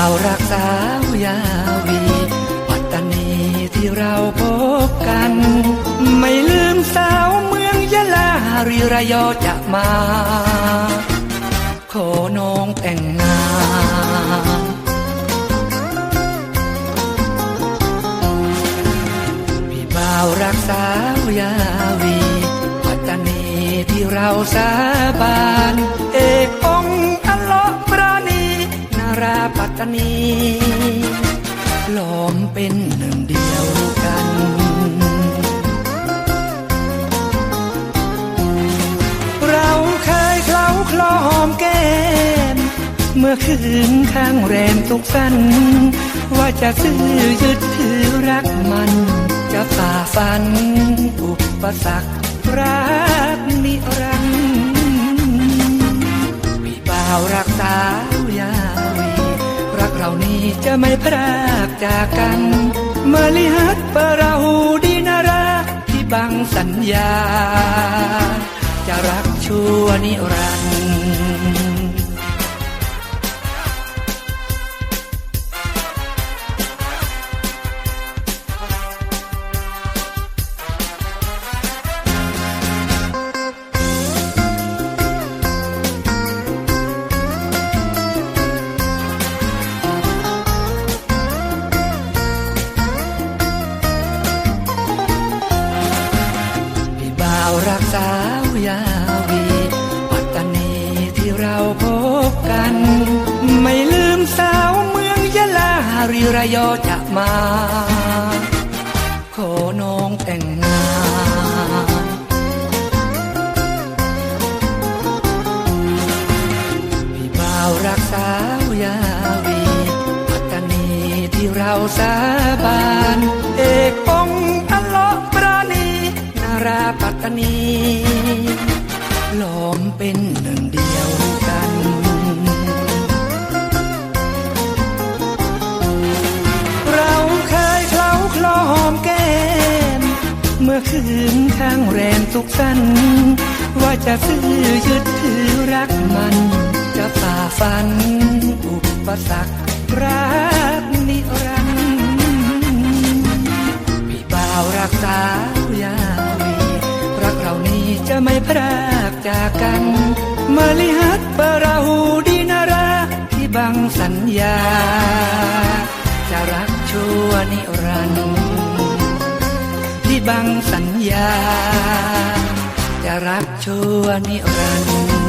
าวรักสาวยาวีวัตนีที่เราพบกัน ไม่ลืมสาวเมืองยะลารีระยอจะมา ขอน้องแต่งงานพี่บ่าวรักสาวยาวีวัตนีที่เราสาบาน ตนีหลอมเป็นหนึ่งเดียวกันเราเคยเคล้าคลอหอมแก้ม เมื่อคืนข้างแรมทุกสัน ว่าจะซื้อยึดถือรักมัน จะฝ่าฟัน อุปสรรครักนิรันดร์พี่บ่าวรักสาานี้จะไม่พรากจากกันเมื่อลิฮัตเปราหูดีนาราที่บังสัญญา จะรักชั่วนิรันดร์ รักสาวยาวีปัตตานีที่เราพบกัน ไม่ลืมสาวเมืองยะลาริระยอจะมา ขอน้องแต่งงานพี่บ่าวรักสาวยาวีปัตตานีที่เราสาบาน เอกองอัลเลาะห์ปราณีนาราปัตตา นีหลอมเป็นหนึ่งเดียวกันเราเคยเคล้าคลอหอมแก้มเมื่อคืนข้างแรมสุขสันว่าจะซื้อยึดถือรักมัน จะฝ่าฟัน อุปสรรครักนิรันดร์พี่บ่าวรักสาวยา ไม่พรากจากกันมาลิฮัตเปราหูดีนาราที่บังสัญญา จะรักชั่วนิรันดร์ที่บังสัญญา จะรักชั่วนิรันดร์